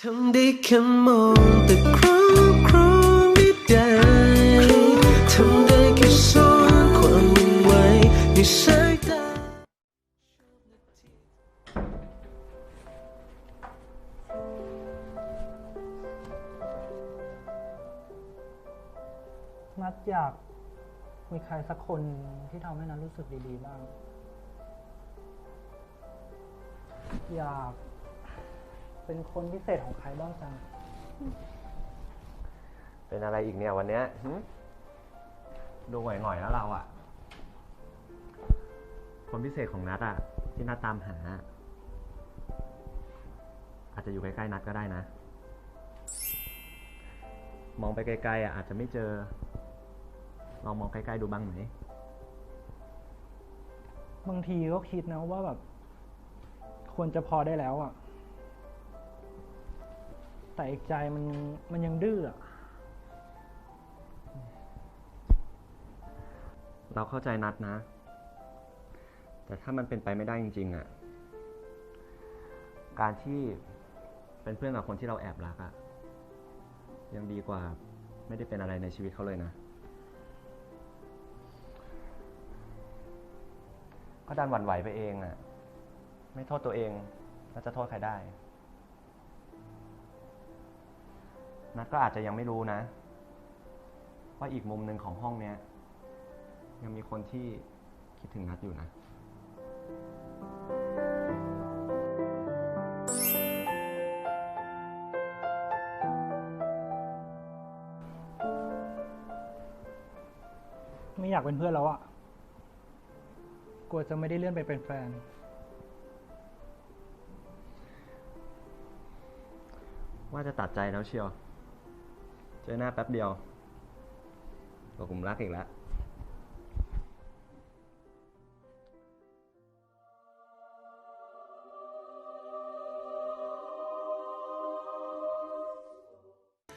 ทำได้แค่มองแต่ครั้งครั้งไม่ได้ทำได้แค่ซ่อนความวุ่นวายในสายตานัดอยากมีใครสักคนที่ทำให้นัดรู้สึกดีๆบ้าง อยาก เป็นคนพิเศษของใครบ้างจังเป็นอะไรอีกเนี่ยวันเนี้ยหึดูหง่อยๆแล้วเราอะคนพิเศษของนัดอะที่นัดตามหา อาจจะอยู่ใกล้ๆนัดก็ได้นะ มองไปไกลๆอะอาจจะไม่เจอ ลองมองใกล้ๆดูบ้างไหมบางทีก็คิดนะว่าแบบ ควรจะพอได้แล้วอะ แต่อีกใจมันมันยังดื้อเราเข้าใจนัดนะ แต่ถ้ามันเป็นไปไม่ได้จริง ๆอะการที่เป็นเพื่อนกับคนที่เราแอบรักอะยังดีกว่าไม่ได้เป็นอะไรในชีวิตเขาเลยนะ ก็ดันหวั่นไหวไปเองอะ ไม่โทษตัวเองแล้วจะโทษใครได้ นัดก็อาจจะยังไม่รู้นะ ว่าอีกมุมหนึ่งของห้องเนี้ย ยังมีคนที่คิดถึงนัดอยู่นะ ไม่อยากเป็นเพื่อนแล้วอะกลัวจะไม่ได้เลื่อนไปเป็นแฟน ว่าจะตัดใจแล้วเชียว เจอหน้าแป๊บเดียวตกกลุ่มรักอีกแล้ว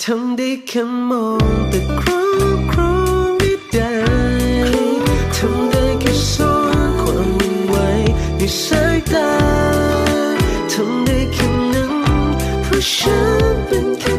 ทำได้แค่มองแต่ครั้งครั้งไม่ได้ทำได้แค่ซ่อนความวุ่นวายในสายตาทำได้แค่นั้นเพราะฉันเป็นแค่